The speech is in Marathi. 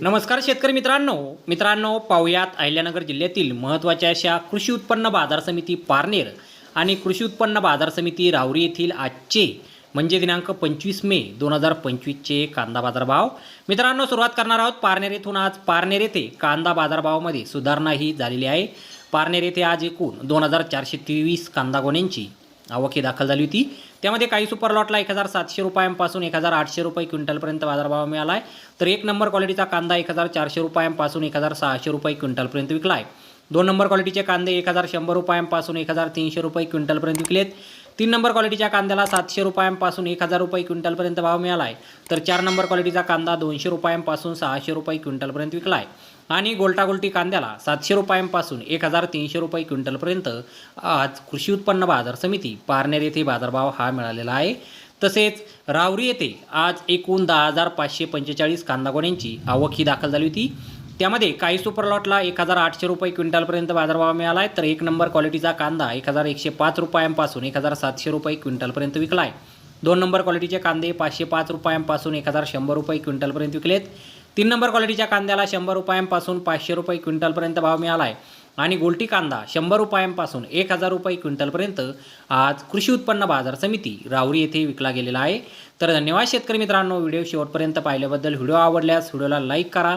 नमस्कार शेतकरी मित्रांनो. मित्रांनो पाहुयात अहिल्यानगर जिल्ह्यातील महत्त्वाच्या अशा कृषी उत्पन्न बाजार समिती पारनेर आणि कृषी उत्पन्न बाजार समिती राहुरी येथील आजचे म्हणजे दिनांक पंचवीस मे दोन हजार पंचवीसचे कांदा बाजारभाव. मित्रांनो सुरुवात करणार आहोत पारनेर येथून. आज पारनेर येथे कांदा बाजारभावामध्ये सुधारणा ही झालेली आहे. पारनेर येथे आज एकूण दोन हजार चारशे तेवीस कांदा गोण्यांची आवक ही दाखल झाली होती. त्यामध्ये काही सुपर लॉटला एक हजार सातशे रुपयांपासून एक हजार आठशे रुपये क्विंटलपर्यंत बाजारभाव मिळाला आहे तर एक नंबर क्वालिटीचा कांदा एक हजार चारशे रुपयांपासून एक हजार सहाशे रुपये क्विंटलपर्यंत विकला आहे दोन नंबर क्वालिटीचे कांदे एक हजार शंभर रुपयांपासून एक हजार तीनशे रुपये क्विंटलपर्यंत विकलेत. तीन नंबर क्वालिटीच्या कांद्याला सातशे रुपयांपासून एक हजार रुपये क्विंटलपर्यंत भाव मिळाला आहे तर चार नंबर क्वालिटीचा कांदा दोनशे रुपयांपासून सहाशे रुपये क्विंटलपर्यंत विकला आहे आणि गोल्टागोल्टी कांद्याला सातशे रुपयांपासून एक हजार तीनशे रुपये क्विंटलपर्यंत आज कृषी उत्पन्न बाजार समिती पारनेर येथे बाजारभाव हा मिळालेला आहे. तसेच रावरी येथे आज एकूण दहा हजार पाचशे पंचेचाळीस कांदा गोण्यांची आवक ही दाखल झाली होती. त्यामध्ये काही सुपर लॉटला एक हजार आठशे रुपये क्विंटलपर्यंत बाजारभाव मिळाला आहे तर एक नंबर क्वालिटीचा कांदा एक हजार एकशे पाच रुपयांपासून एक हजार सातशे रुपये क्विंटलपर्यंत विकला आहे दोन नंबर क्वालिटीचे कांदे पाचशे पाच रुपयांपासून एक हजार शंभर रुपये क्विंटलपर्यंत विकलेत. तीन नंबर क्वालिटीच्या कांद्याला शंभर रुपयांपासून पाचशे रुपये क्विंटलपर्यंत भाव मिळाला आहे आणि गोल्टी कांदा शंभर रुपयांपासून एक हजार रुपये क्विंटलपर्यंत आज कृषी उत्पन्न बाजार समिती रावरी येथे विकला गेलेला आहे. तर धन्यवाद शेतकरी मित्रांनो व्हिडिओ शेवटपर्यंत पाहिल्याबद्दल. व्हिडिओ आवडल्यास व्हिडिओला लाईक करा.